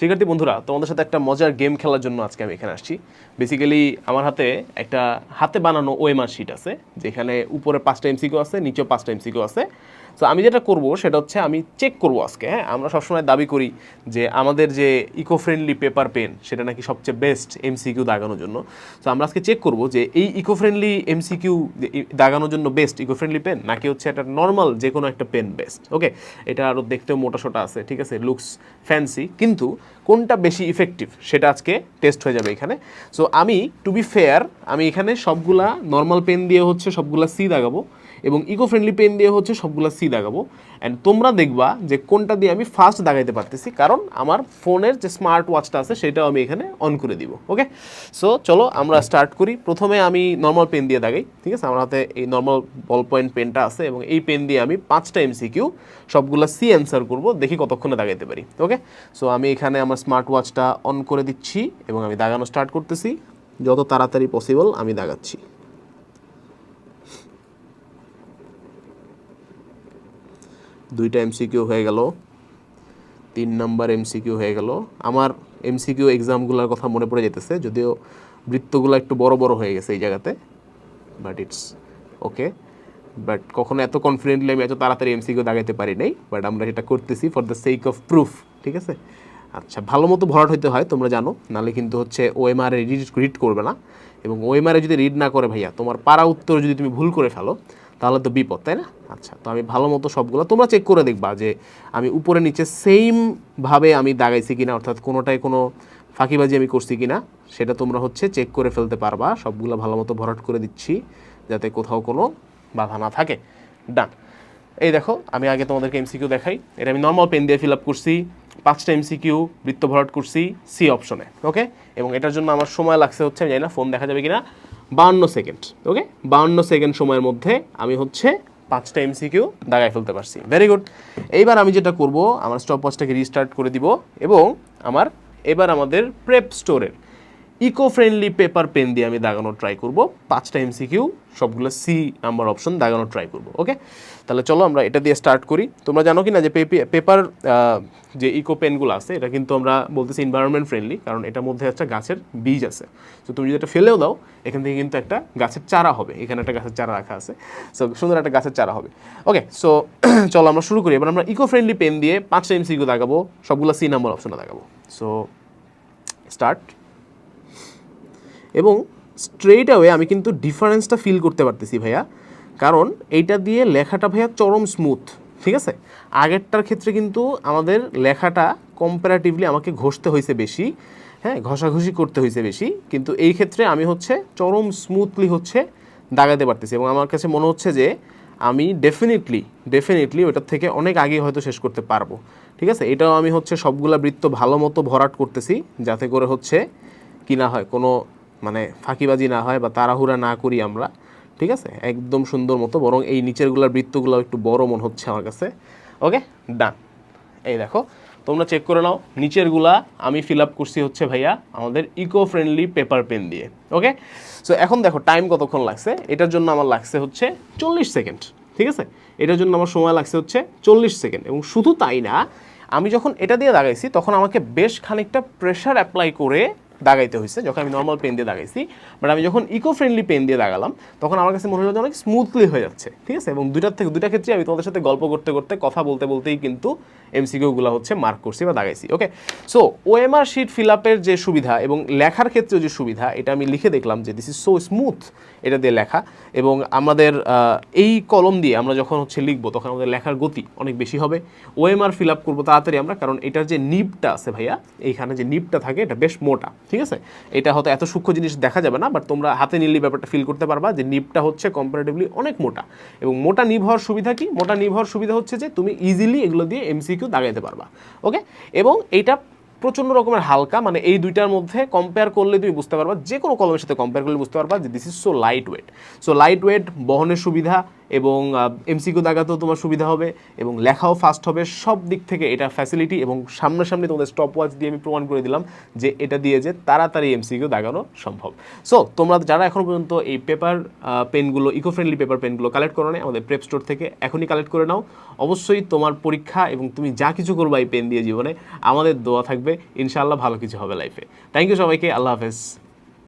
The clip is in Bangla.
শিক্ষার্থী বন্ধুরা, তোমাদের সাথে একটা মজার গেম খেলার জন্য আজকে আমি এখানে আসছি। বেসিক্যালি আমার হাতে একটা, হাতে বানানো ওএমআর শিট আছে, যেখানে উপরে পাঁচটা এমসিকিউ আছে, নিচেও পাঁচটা এমসিকিউ আছে। তো আমি যেটা করব সেটা হচ্ছে আমি চেক করব আজকে হ্যাঁ? আমরা সবসময় দাবি করি যে আমাদের যে ইকো ফ্রেন্ডলি পেপার পেন সেটা নাকি সবচেয়ে বেস্ট এমসিকিউ দাগানোর জন্য। তো আমরা আজকে চেক করব যে এই ইকো ফ্রেন্ডলি এমসিকিউ দাগানোর জন্য বেস্ট ইকো ফ্রেন্ডলি পেন নাকি হচ্ছে একটা নর্মাল যে কোনো একটা পেন বেস্ট ওকে এটা আরও দেখতেও মোটা সোটা আছে, ঠিক আছে? লুকস ফ্যান্সি কিন্তু কোনটা বেশি ইফেক্টিভ সেটা আজকে টেস্ট হয়ে যাবে এখানে। সো আমি টু বি ফেয়ার আমি এখানে সবগুলা নর্মাল পেন দিয়ে হচ্ছে সবগুলা সি দাগাবো এবং ইকো ফ্রেন্ডলি পেন দিয়ে হচ্ছে সবগুলা সি দাগাবো অ্যান্ড তোমরা দেখবা যে কোনটা দিয়ে আমি ফার্স্ট দাগাইতে পারতেছি, কারণ আমার ফোনের যে স্মার্ট ওয়াচটা আছে সেটাও আমি এখানে অন করে দিব ওকে সো চলো আমরা স্টার্ট করি। প্রথমে আমি নর্মাল পেন দিয়ে দাগাই ঠিক আছে? আমার হাতে এই নর্মাল বল পয়েন্ট পেনটা আছে এবং এই পেন দিয়ে আমি পাঁচটা এমসিকিউ সবগুলা সি অ্যান্সার করব, দেখি কতক্ষণে দাগাইতে পারি ওকে সো আমি এখানে আমার স্মার্ট ওয়াচটা অন করে দিচ্ছি এবং আমি দাগানো স্টার্ট করতেছি। যত তাড়াতাড়ি পসিবল আমি দাগাচ্ছি দুইটা এমসিকিউ হয়ে গেল, তিন নাম্বার এমসিকিউ হয়ে গেল। আমার এমসিকিউ এক্সামগুলোর কথা মনে পড়ে যেতেছে যদিও বৃত্তগুলো একটু বড় বড় হয়ে গেছে এই জায়গাতে বাট ইটস ওকে বাট কখনো এত কনফিডেন্টলি আমি এত তাড়াতাড়ি এমসিকিউ দাগাইতে পারি নাই বাট আমরা সেটা করতেছি for the sake of proof ঠিক আছে? আচ্ছা ভালো মতো ভরাট হইতে হয়, তোমরা জানো, নাহলে কিন্তু হচ্ছে ওএমআর রিড রিড করবে না। এবং ওএমআর যদি রিড না করে ভাইয়া, তোমার পাড়া উত্তর যদি তুমি ভুল করে ফেলো তাহলে তো বিপদ, তাই না? আচ্ছা তো আমি ভালো মতো সবগুলো তোমরা চেক করে দেখবা যে আমি উপরে নিচে সেমভাবে আমি দাগাইছি কিনা, অর্থাৎ কোনোটাই কোনো ফাঁকিবাজি আমি করছি কিনা, সেটা তোমরা হচ্ছে চেক করে ফেলতে পারবা। সবগুলো ভালো মতো ভরাট করে দিচ্ছি, যাতে কোথাও কোনো বাধা না থাকে। ডান এই দেখো, আমি আগে তোমাদেরকে এমসিকিউ দেখাই। এটা আমি নর্মাল পেন দিয়ে ফিল আপ করছি। পাঁচটা এমসিকিউ বৃত্ত ভরাট করছি, সি অপশনে ওকে এবং এটার জন্য আমার সময় লাগছে হচ্ছে, আমি জানি না, ফোন দেখা যাবে কিনা বাউন্ন সেকেন্ড ওকে বাউন্ন সেকেন্ড সময়ের মধ্যে আমি হচ্ছে পাঁচটা এমসিকিউ দাগায় ফেলতে পারছি। ভেরি গুড এইবার আমি যেটা করব, আমার স্টপ ওয়াচটাকে রিস্টার্ট করে দিব, এবং আমার, এবার আমাদের প্রেপ স্টোরের ইকো ফ্রেন্ডলি পেপার পেন দিয়ে আমি দাগানোর ট্রাই করব। পাঁচটা এমসিকিউ সবগুলো সি নাম্বার অপশন দাগানোর ট্রাই করব ওকে তাহলে চলো আমরা এটা দিয়ে স্টার্ট করি। তোমরা জানো কি না যে পেপার যে ইকো পেনগুলো আছে, এটা কিন্তু আমরা বলতেছি এনভায়রনমেন্ট ফ্রেন্ডলি কারণ এটার মধ্যে একটা গাছের বীজ আছে। তো তুমি যদি এটা ফেলেও দাও, এখান থেকে কিন্তু একটা গাছের চারা হবে, এখানে একটা গাছের চারা রাখা আছে। সো সুন্দর একটা গাছের চারা হবে ওকে সো চলো আমরা শুরু করি। এবার আমরা ইকো ফ্রেন্ডলি পেন দিয়ে পাঁচটা এমসিকিউ দাগাবো, সবগুলো সি নাম্বার অপশনে দাগাবো। সো স্টার্ট এবং স্ট্রেইট অ্যাওয়ে আমি কিন্তু ডিফারেন্সটা ফিল করতে পারতেছি ভাইয়া। কারণ এইটা দিয়ে লেখাটা ভাইয়া চরম স্মুথ ঠিক আছে? আগেরটার ক্ষেত্রে কিন্তু আমাদের লেখাটা কম্পারেটিভলি আমাকে ঘষতে হয়েছে বেশি হ্যাঁ ঘষাঘষি করতে হয়েছে বেশি, কিন্তু এই ক্ষেত্রে আমি হচ্ছে চরম স্মুথলি হচ্ছে দাগাতে পারতেছি এবং আমার কাছে মনে হচ্ছে যে আমি ডেফিনেটলি ডেফিনেটলি ওটার থেকে অনেক আগে হয়তো শেষ করতে পারব, ঠিক আছে? এটাও আমি হচ্ছে সবগুলা বৃত্ত ভালো মতো ভরাট করতেছি যাতে করে হচ্ছে কি না হয় কোনো মানে ফাঁকিবাজি না হয় বা তাড়াহুড়া না করি আমরা, ঠিক আছে? একদম সুন্দর মতো, বরং এই নিচেরগুলোর বৃত্তগুলো একটু বড় মনে হচ্ছে আমার কাছে। ওকে? ডান। এই দেখো, তোমরা চেক করে নাও, নিচেরগুলা আমি ফিল আপ করছি হচ্ছে ভাইয়া আমাদের ইকো ফ্রেন্ডলি পেপার পেন দিয়ে, ওকে? সো এখন দেখো টাইম কতক্ষণ লাগছে? এটার জন্য আমার লাগছে হচ্ছে চল্লিশ সেকেন্ড ঠিক আছে? এটার জন্য আমার সময় লাগছে হচ্ছে চল্লিশ সেকেন্ড এবং শুধু তাই না, আমি যখন এটা দিয়ে দাগাইছি, তখন আমাকে বেশ খানিকটা প্রেশার অ্যাপ্লাই করে দাগাইতে হয়েছে যখন আমি নর্মাল পেন দিয়ে দাগাইছি বাট আমি যখন ইকো ফ্রেন্ডলি পেন দিয়ে দাগালাম, তখন আমার কাছে মনে হলো অনেক স্মুথলি হয়ে যাচ্ছে, ঠিক আছে? এবং দুইটার থেকে, দুইটা ক্ষেত্রে আমি তোমাদের সাথে গল্প করতে করতে, কথা বলতে, বলতেই কিন্তু এমসিকিউগুলো হচ্ছে মার্ক করছি বা দাগাইছি okay so OMR sheet fill আপের যে সুবিধা এবং লেখার ক্ষেত্রে যে সুবিধা, এটা আমি লিখে দেখলাম যে দিস ইজ সো স্মুথ এটা দিয়ে লেখা। এবং আমাদের এই কলম দিয়ে আমরা যখন হচ্ছে লিখব, তখন আমাদের লেখার গতি অনেক বেশি হবে। ওএমআর ফিল আপ করব তাড়াতাড়ি আমরা, কারণ এটার যে নিবটা আছে ভাইয়া, এইখানে যে নিবটা থাকে, এটা বেশ মোটা, ঠিক আছে? এটা হয়তো এত সূক্ষ্ম জিনিস দেখা যাবে না বাট তোমরা হাতে নিলে ব্যাপারটা ফিল করতে পারবা যে নিবটা হচ্ছে কম্পারেটিভলি অনেক মোটা। এবং মোটা নিব হওয়ার সুবিধা কি? মোটা নিব হওয়ার সুবিধা হচ্ছে যে, তুমি ইজিলি এগুলো দিয়ে এমসিকিউ দাগাইতে পারবা ওকে এবং এইটা প্রচণ্ড রকমের হালকা মানে এই দুইটার মধ্যে কম্পেয়ার করলে তুমি বুঝতে পারবা যে কোনো কলমের সাথে কম্পেয়ার করলে বুঝতে পারবা যে this is so light weight so light weight বহনের সুবিধা এবং এমসিকিউ দাগাতেও তোমার সুবিধা হবে এবং লেখাও ফাস্ট হবে। সব দিক থেকে এটা ফ্যাসিলিটি এবং সামনাসামনি তোমাদের স্টপ ওয়াচ দিয়ে আমি প্রমাণ করে দিলাম যে এটা দিয়ে যে তাড়াতাড়ি এমসিকিউ দাগানো সম্ভব। সো তোমরা যারা এখনও পর্যন্ত এই পেপার পেনগুলো ইকো ফ্রেন্ডলি পেপার পেনগুলো কালেক্ট করো না আমাদের প্রেপ স্টোর থেকে এখনই কালেক্ট করে নাও। অবশ্যই তোমার পরীক্ষা এবং তুমি যা কিছু করবা এই পেন দিয়ে জীবনে, আমাদের দোয়া থাকবে। ইনশাআল্লাহ ভালো কিছু হবে লাইফে থ্যাংক ইউ সবাইকে, আল্লাহ হাফেজ।